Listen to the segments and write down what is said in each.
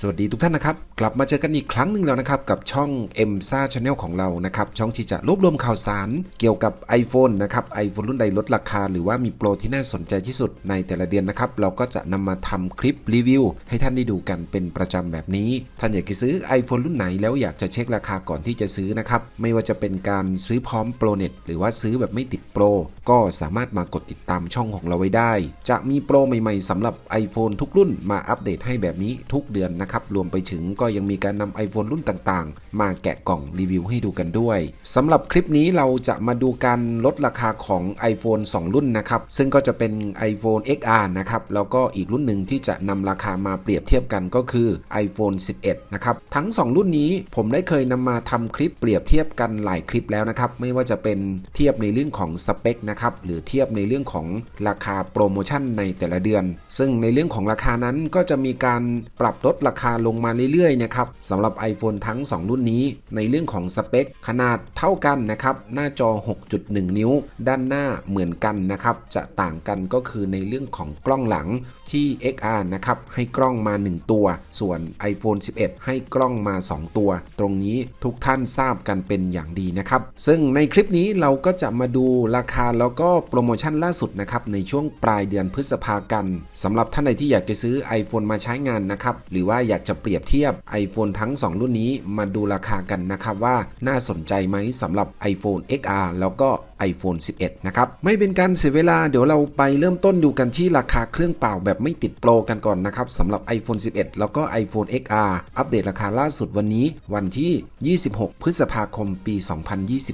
สวัสดีทุกท่านนะครับ กลับมาเจอกันอีกครั้งหนึ่งแล้วนะครับ กับช่อง m s a Channel ของเรานะครับ ช่องที่จะรวบรวมข่าวสาร เกี่ยวกับ iPhone นะครับ iPhone รุ่นใดลดราคา หรือว่ามีโปรที่น่าสนใจที่สุดในแต่ละเดือนนะครับ เราก็จะนำมาทำคลิปรีวิว ให้ท่านได้ดูกันเป็นประจำแบบนี้ ท่านอยากจะซื้อ iPhone รุ่นไหนแล้วอยากจะเช็คราคาก่อนที่จะซื้อนะครับไม่ว่าจะเป็นการซื้อพร้อมโปรเน็ตหรือว่าซื้อแบบไม่ติดโปรก็สามารถมากดติดตามช่องของเราไว้ได้ จะมีโปรใหม่ ๆสำหรับ iPhone ทุกรุ่นมาอัปเดตให้แบบนี้ทุกเดือนนะครับ รวมไปถึงก็ยังมีการนำ iPhone รุ่นต่างๆ มาแกะกล่องรีวิวให้ดูกันด้วยสำหรับคลิปนี้เราจะมาดูการลดราคาของ iPhone 2 รุ่นนะครับ ซึ่งก็จะเป็น iPhone XR นะครับ แล้วก็อีกรุ่นหนึ่งที่จะนำราคามาเปรียบเทียบกันก็คือ iPhone 11 นะครับ ทั้ง 2 รุ่นนี้ผมได้เคยนำมาทำคลิปเปรียบเทียบกันหลายคลิปแล้วนะครับ ไม่ว่าจะเป็นเทียบในเรื่องของสเปคนะครับ หรือเทียบในเรื่องของราคาโปรโมชั่นในแต่ละเดือน ซึ่งในเรื่องของราคานั้นก็จะมีการปรับลดราคาลงมาเรื่อยๆนะครับสำหรับ iPhone ทั้ง 2 รุ่นนี้ ในเรื่องของสเปค ขนาดเท่ากันนะครับหน้าจอ 6.1 นิ้ว ด้านหน้าเหมือนกันนะครับจะต่างกันก็คือในเรื่องของกล้องหลังที่ XR นะครับให้กล้องมา 1 ตัว ส่วน iPhone 11 ให้กล้องมา 2 ตัว ตรงนี้ทุกท่านทราบกันเป็นอย่างดีนะครับ ซึ่งในคลิปนี้เราก็จะมาดูราคาแล้วก็โปรโมชั่นล่าสุดนะครับในช่วงปลายเดือนพฤษภากันสำหรับท่านใดที่อยากจะซื้อ iPhone มาใช้งานนะครับหรือว่าอยากจะเปรียบเทียบ iPhone ทั้ง 2 รุ่นนี้มาดูราคากันนะครับว่าน่าสนใจไหมสำหรับ iPhone XR แล้วก็ iPhone 11 นะครับ ไม่เป็นการเสียเวลาเดี๋ยวเราไปเริ่มต้นดูกันที่ราคาเครื่องเปล่าแบบไม่ติดโปรกันก่อนนะครับสำหรับ iPhone 11 แล้วก็ iPhone XR อัปเดตราคาล่าสุดวันนี้วันที่ 26 พฤษภาคมปี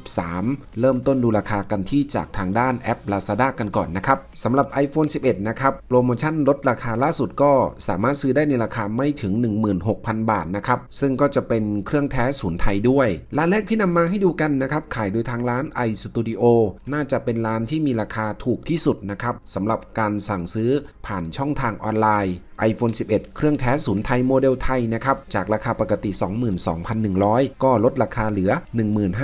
2023 เริ่มต้นดูราคากันที่จากทางด้านแอป Lazada กันก่อนนะครับสำหรับ iPhone 11 นะครับโปรโมชั่นลดราคาล่าสุดก็สามารถซื้อได้ในราคาไม่ถึง 16,000 บาทนะครับซึ่งก็จะเป็นเครื่องแท้ศูนย์ไทยด้วยร้านแรกที่นำมาให้ดูกันนะครับขายโดยทางร้าน iStudio น่าจะเป็นร้านที่มีราคาถูกที่สุดนะครับสำหรับการสั่งซื้อผ่านช่องทางออนไลน์ iPhone 11 เครื่องแท้ศูนย์ไทยโมเดลไทยนะครับ จากราคาปกติ 22,100 ก็ลดราคาเหลือ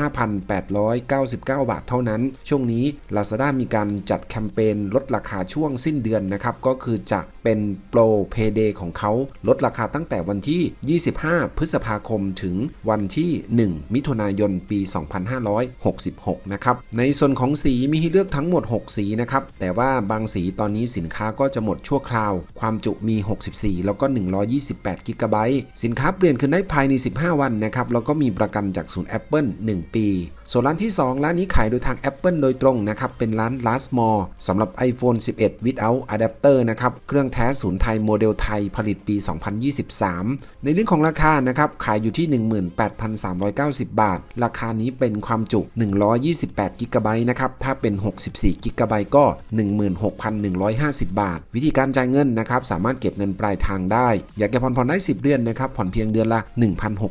15,899 บาทเท่านั้น ช่วงนี้ Lazada มีการจัดแคมเปญลดราคาช่วงสิ้นเดือนนะครับ ก็คือจะเป็นโปรเพเดย์ของเขาลดราคาตั้งแต่วันที่ 25 พฤษภาคมถึงวันที่ 1 มิถุนายนปี 2566 นะครับ ในส่วนของสีมีให้เลือกทั้งหมด 6 สีนะครับ แต่ว่าบางสีตอนนี้สินค้าก็จะหมดชั่วคราว ความจุมี64 แล้วก็ 128 กิกะไบต์สินค้าเปลี่ยนคืนได้ภายใน 15 วันนะครับ แล้วก็มีประกันจากศูนย์ Apple 1 ปี ส่วนร้านที่ 2 ร้านนี้ขายโดยทาง Apple โดยตรงนะครับ เป็นร้าน Last Mall สำหรับ iPhone 11 without adapter นะครับ เครื่องแท้ศูนย์ไทยโมเดลไทยผลิตปี 2023 ในเรื่องของราคานะครับ ขายอยู่ที่ 18,390 บาท ราคานี้เป็นความจุ 128กิกะไบต์นะครับ ถ้าเป็น 64กิกะไบต์ก็ 16,150 บาท วิธีการจ่ายเงินนะครับ สามารถเก็บเงินปลายทางได้ อยากจะผ่อนผ่อนได้ 10 เดือนนะครับ ผ่อนเพียงเดือนละ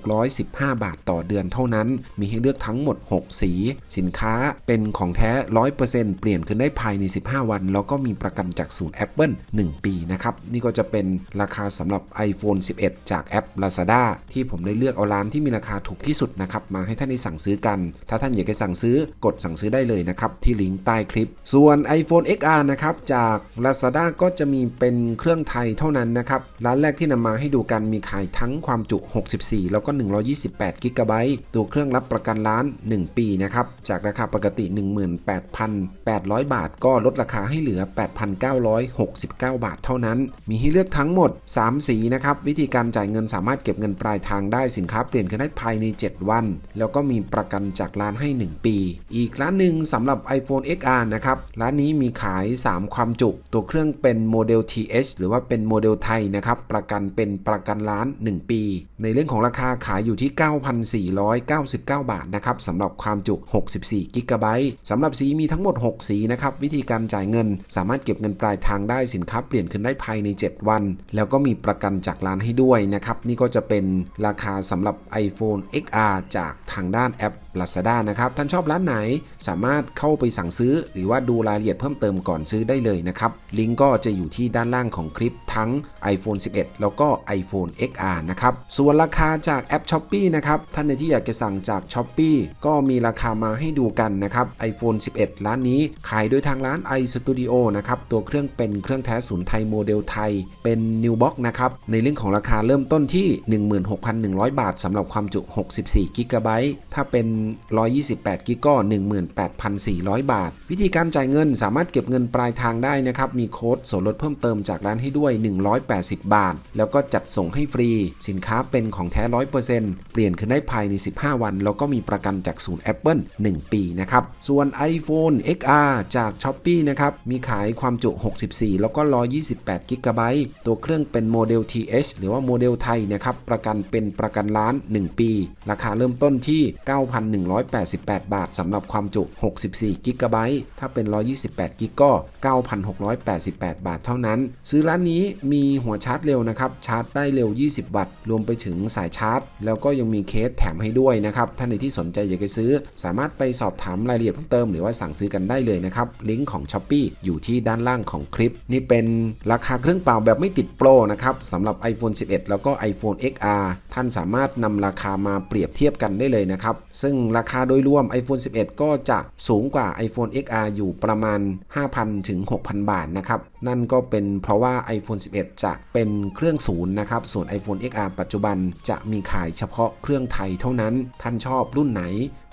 1,615 บาทต่อเดือนเท่านั้น มีให้เลือกทั้งหมด 6สี สินค้าเป็นของแท้ 100%เปลี่ยนขึ้นได้ภายใน 15 วัน แล้วก็มีประกันจากศูนย์ Apple 1 ปีนะครับ นี่ก็จะเป็นราคาสำหรับ iPhone 11 จากแอป Lazada ที่ผมได้เลือกเอาร้านที่มีราคาถูกที่สุดนะครับ มาให้ท่านได้สั่งซื้อกัน ถ้าท่านอยากจะสั่งซื้อกดสั่งซื้อได้เลยนะครับ ที่ลิงก์ใต้คลิป ส่วน iPhone XR นะครับ จาก Lazada ก็จะมีเป็นเครื่องไทยเท่านั้นนะครับ ร้านแรกที่นำมาให้ดูกันมีขายทั้งความจุ 64 แล้วก็ 128กิกะไบต์ตัวเครื่องรับประกันร้าน 1ปีนะครับ จากราคาปกติ 18,800 บาท ก็ลดราคาให้เหลือ 8,969 บาทเท่านั้น มีให้เลือกทั้งหมด 3 สีนะครับ วิธีการจ่ายเงินสามารถเก็บเงินปลายทางได้สินค้าเปลี่ยนกันได้ภายใน 7 วัน แล้วก็มีประกันจากร้านให้ 1 ปี อีกร้านหนึ่งสำหรับ iPhone XR นะครับ ร้านนี้มีขาย 3 ความจุ ตัวเครื่องเป็นโมเดล TH หรือว่าเป็นโมเดลไทยนะครับ ประกันเป็นประกันร้าน 1 ปี ในเรื่องของราคาขายอยู่ที่ 9,499 บาทนะครับสำหรับความจุ 64กิกะไบต์สำหรับสีมีทั้งหมด 6 สีนะครับ วิธีการจ่ายเงิน สามารถเก็บเงินปลายทางได้สินค้าเปลี่ยนขึ้นได้ภายใน 7 วัน แล้วก็มีประกันจากร้านให้ด้วยนะครับ นี่ก็จะเป็นราคาสำหรับ iPhone XR จากทางด้านแอป Lazada นะครับ ท่านชอบร้านไหนสามารถเข้าไปสั่งซื้อ หรือว่าดูรายละเอียดเพิ่มเติมก่อนซื้อได้เลยนะครับ ลิงก์ก็จะอยู่ที่ด้านล่างของคลิปทั้ง iPhone 11 แล้วก็ iPhone XR นะครับ ส่วนราคาจากแอป s h อ p e e นะครับ ท่านในที่อยากจะสั่งจาก s h อ p e e ก็มีราคามาให้ดูกันนะครับ iPhone 11 ร้านนี้ขายโดยทางร้าน iStudio นะครับ ตัวเครื่องเป็นเครื่องแท้ศูนย์ไทยโมเดลไทย เป็น New Box นะครับ ในเรื่องของราคาเริ่มต้นที่ 16,100 บาทสำหรับความจุ 64 g b ถ้าเป็น 128 g b ก็ 18,400 บาท วิธีการจ่ายเงินสามารถเก็บเงินปลายทางได้นะครับ มีโค้ดส่วนลดเพิ่มเติมจากร้านให้ด้วย 180 บาท แล้วก็จัดส่งให้ฟรี สินค้าเป็นของแท้ 100%เปลี่ยนคืนได้ภายใน 15 วัน แล้วก็มีประกันจากศูนย์ Apple 1 ปีนะครับ ส่วน iPhone XR จาก s h อ p e e นะครับ มีขายความจุ 64 แล้วก็ 128 g b ตัวเครื่องเป็นโมเดล TH หรือว่าโมเดลไทยนะครับ ประกันเป็นประกันล้าน 1 ปี ราคาเริ่มต้นที่ 9,188 บาทสำหรับความจุ 64 g b ถ้าเป็น 128 g ก็ 9,688 บาทเท่านั้น ซื้อร้านนี้มีหัวชาร์จเร็วนะครับ ชาร์จได้เร็ว 20 วัตต์ รวมไปถึงสายชาร์จ แล้วก็ยังมีเคสแถมให้ด้วยนะครับ ท่านใดที่สนใจอยากจะซื้อสามารถไปสอบถามรายละเอียดเพิ่มเติมหรือว่าสั่งซื้อกันได้เลยนะครับลิงก์ของ s h อ p e e อยู่ที่ด้านล่างของคลิป นี่เป็นราคาเครื่องเปล่าแบบไม่ติดโปรนะครับสำหรับ iPhone 11 แล้วก็ iPhone XR ท่านสามารถนำราคามาเปรียบเทียบกันได้เลยนะครับ ซึ่งราคาโดยรวม iPhone 11 ก็จะสูงกว่า iPhone XR อยู่ประมาณ 5,000 ถึง 6,000 บาทนะครับ นั่นก็เป็นเพราะว่า iPhone 11 จะเป็นเครื่องศูนย์นะครับ ส่วน iPhone XR ปัจจุบันจะมีขายเฉพาะเครื่องไทยเท่านั้น ท่านชอบรุ่นไหน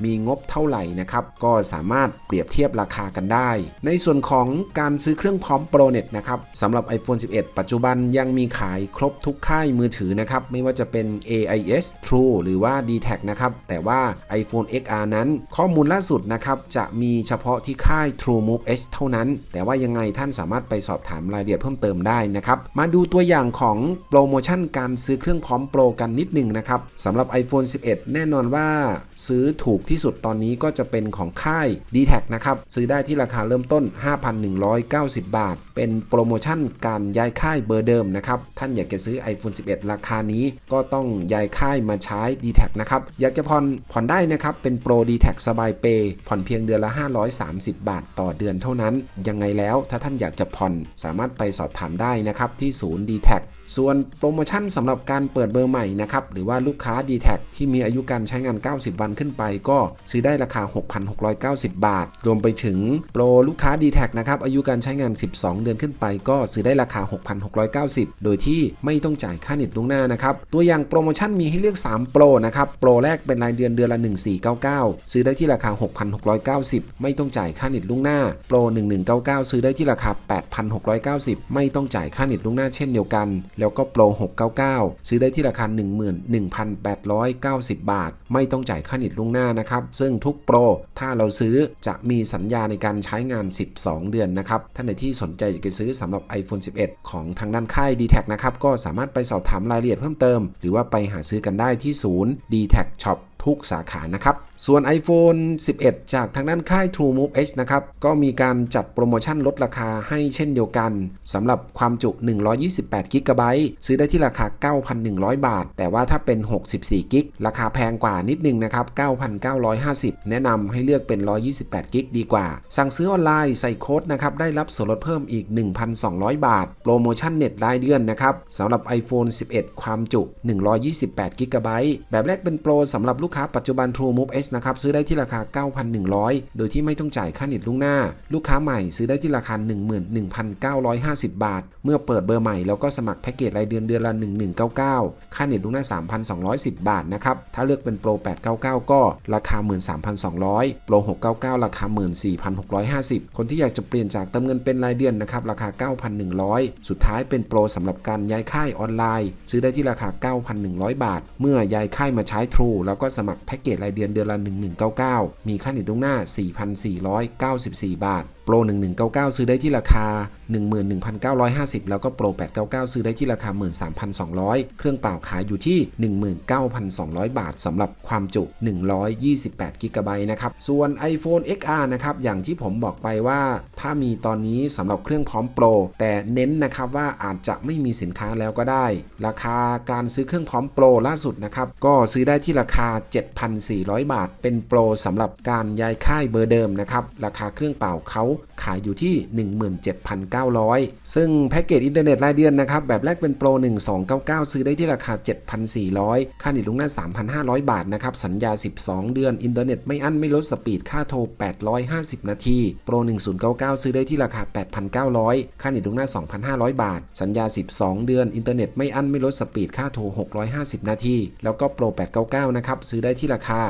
มีงบเท่าไหร่นะครับก็สามารถเปรียบเทียบราคากันได้ ในส่วนของการซื้อเครื่องพร้อม Pro Net นะครับสำหรับ iPhone 11 ปัจจุบันยังมีขายครบทุกค่ายมือถือนะครับไม่ว่าจะเป็น AIS True หรือว่า d t แทนะครับแต่ว่า iPhone XR นั้นข้อมูลล่าสุดนะครับจะมีเฉพาะที่ค่าย True Move H เท่านั้น แต่ว่ายังไงท่านสามารถไปสอบถามรายละเอียดเพิ่มเติมได้นะครับมาดูตัวอย่างของโปรโมชั่นการซื้อเครื่องพร้อมโปรกันนิดหนึ่งนะครับสำหรับ iPhone 11 แน่นอนว่าซื้อถูกที่สุดตอนนี้ก็จะเป็นของค่าย d t แทนะครับ ซื้อได้ที่ราคาเริ่มต้น 5,190 บาท เป็นโปรโมชั่นการย้ายค่ายเบอร์เดิมนะครับ ท่านอยากจะซื้อ iPhone 11 ราคานี้ก็ต้องย้ายค่ายมาใช้ d t แทนะครับ อยากจะผ่อนผ่อนได้นะครับ เป็นโปร d t แทสบายเปย์ผ่อนเพียงเดือนละ 530 บาท ต่อเดือนเท่านั้น ยังไงแล้วถ้าท่านอยากจะผ่อนสามารถไปสอบถามได้นะครับที่ศูนย์ d t แท ส่วนโปรโมชั่นสำหรับการเปิดเบอร์ใหม่นะครับหรือว่าลูกค้า d t แทที่มีอายุการใช้งาน 90 วันขึ้นไป ก็ซื้อได้ราคา 6,690 บาท รวมไปถึงโปรลูกค้า d t แทนะครับอายุการใช้งาน 12 เดือนขึ้นไป ก็ซื้อได้ราคา 6,690 โดยที่ไม่ต้องจ่ายค่าเน็ตล่วงหน้านะครับตัวอย่างโปรโมชั่นมีให้เลือก 3 โปรนะครับโปรแรกเป็นรายเดือนเดือนละ 1499 ซื้อได้ที่ราคา 6,690 ไม่ต้องจ่ายค่าเน็ตล่วงหน้าโปร1199 ซื้อได้ที่ราคา 8,690 ไม่ต้องจ่ายค่าเน็ตล่วงหน้าเช่นเดียวกันแล้วก็โปร 699 ซื้อได้ที่ราคา 11,890 บาท ไม่ต้องจ่ายค่าเน็ตล่วงหน้านะครับ ซึ่งทุกโปร ถ้าเราซื้อจะมีสัญญาในการใช้งาน 12 เดือนนะครับ ท่านใดที่สนใจอยากจะซื้อสำหรับ iPhone 11 ของทางด้านค่าย d t แทนะครับ ก็สามารถไปสอบถามรายละเอียดเพิ่มเติม หรือว่าไปหาซื้อกันได้ที่ศูนย์ d t แท Shop ทุกสาขานะครับ ส่วน iPhone 11 จากทางด้านค่าย True Move H นะครับ ก็มีการจัดโปรโมชั่นลดราคาให้เช่นเดียวกันสำหรับความจุ 128 g b ซื้อได้ที่ราคา 9,100 บาท แต่ว่าถ้าเป็น 64 g b ราคาแพงกว่านิดนึงนะครับ 9,950 แนะนำให้เลือกเป็น 128 g b ดีกว่า สั่งซื้อออนไลน์ใส่โค้ดนะครับ ได้รับส่วนลดเพิ่มอีก 1,200 บาท โปรโมชั่นเน็ตรายเดือนนะครับสำหรับ iPhone 11 ความจุ 128 g b แบบแรกเป็นโปรสำหรับลูกค้าปัจจุบัน True Move S นะครับซื้อได้ที่ราคา 9,100 โดยที่ไม่ต้องจ่ายค่าเน็ตล่วงหน้า ลูกค้าใหม่ซื้อได้ที่ราคา 11,950 บาท เมื่อเปิดเบอร์ใหม่แล้วก็สมัครแพ็กเกจรายเดือนเดือนละ 1199 ค่าเน็ตล่วงหน้า 3,210 บาทนะครับถ้าเลือกเป็นโปร 899 ก็ราคา 13,200 โปร 699 ราคา 14,650 คนที่อยากจะเปลี่ยนจากเติมเงินเป็นรายเดือนนะครับราคา 9,100 สุดท้ายเป็นโปรสำหรับการย้ายค่ายออนไลน์ ซื้อได้ที่ราคา 9,100 บาท เมื่อย้ายค่ายมาใช้ True แล้วก็สมัครแพ็กเกจรายเดือนเดือนละ 1199 มีค่าเน็ตล่วงหน้า 4,494 บาทโปร 1199 ซื้อได้ที่ราคา 11,950 แล้วก็โปร 899 ซื้อได้ที่ราคา 13,200 เครื่องเปล่าขายอยู่ที่ 19,200 บาทสำหรับความจุ 128 g b นะครับ ส่วน iPhone XR นะครับ อย่างที่ผมบอกไปว่า ถ้ามีตอนนี้สำหรับเครื่องพร้อมโปร แต่เน้นนะครับว่าอาจจะไม่มีสินค้าแล้วก็ได้ ราคาการซื้อเครื่องพร้อมโปรล่าสุดนะครับ ก็ซื้อได้ที่ราคา 7,400 บาท เป็นโปรสำหรับการย้ายค่ายเบอร์เดิมนะครับ ราคาเครื่องเปล่าเขาขายอยู่ที่ 17,900 ซึ่งแพ็กเกจอินเทอร์เน็ตรายเดือนนะครับ แบบแรกเป็นโปร 1299 ซื้อได้ที่ราคา 7,400 ค่าเน็ตลุงหน้า 3,500 บาทนะครับ สัญญา 12 เดือน อินเทอร์เน็ตไม่อั้นไม่ลดสปีด ค่าโทร 850 นาที โปร 1099 ซื้อได้ที่ราคา 8,900 ค่าเน็ตลุงหน้า 2,500 บาท สัญญา 12 เดือน อินเทอร์เน็ตไม่อั้นไม่ลดสปีด ค่าโทร 650 นาที แล้วก็โปร 899 นะครับ ซื้อได้ที่ราคา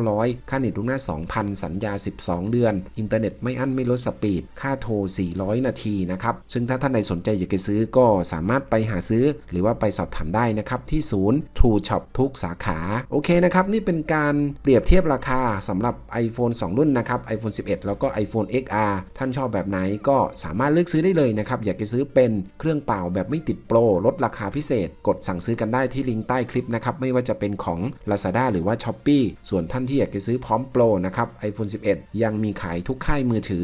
9,900 ค่าเน็ตลุงหน้า 2,000 สัญญา 12 เดือน อินเทอร์เน็ตไม่อั้นไม่ลดสปีด ค่าโทร 400 นาทีนะครับ ซึ่งถ้าท่านใดสนใจอยากจะซื้อก็สามารถไปหาซื้อ หรือว่าไปสอบถามได้นะครับ ที่ศูนย์ True Shop ทุกสาขา โอเคนะครับ นี่เป็นการเปรียบเทียบราคาสำหรับ iPhone 2 รุ่นนะครับ iPhone 11 แล้วก็ iPhone XR ท่านชอบแบบไหนก็สามารถเลือกซื้อได้เลยนะครับ อยากจะซื้อเป็นเครื่องเปล่าแบบไม่ติดโปรลดราคาพิเศษ กดสั่งซื้อกันได้ที่ลิงก์ใต้คลิปนะครับไม่ว่าจะเป็นของ Lazada หรือว่า Shopee ส่วนท่านที่อยากจะซื้อพร้อมโปรนะครับ iPhone 11 ยังมีขายทุกค่ายมือถือ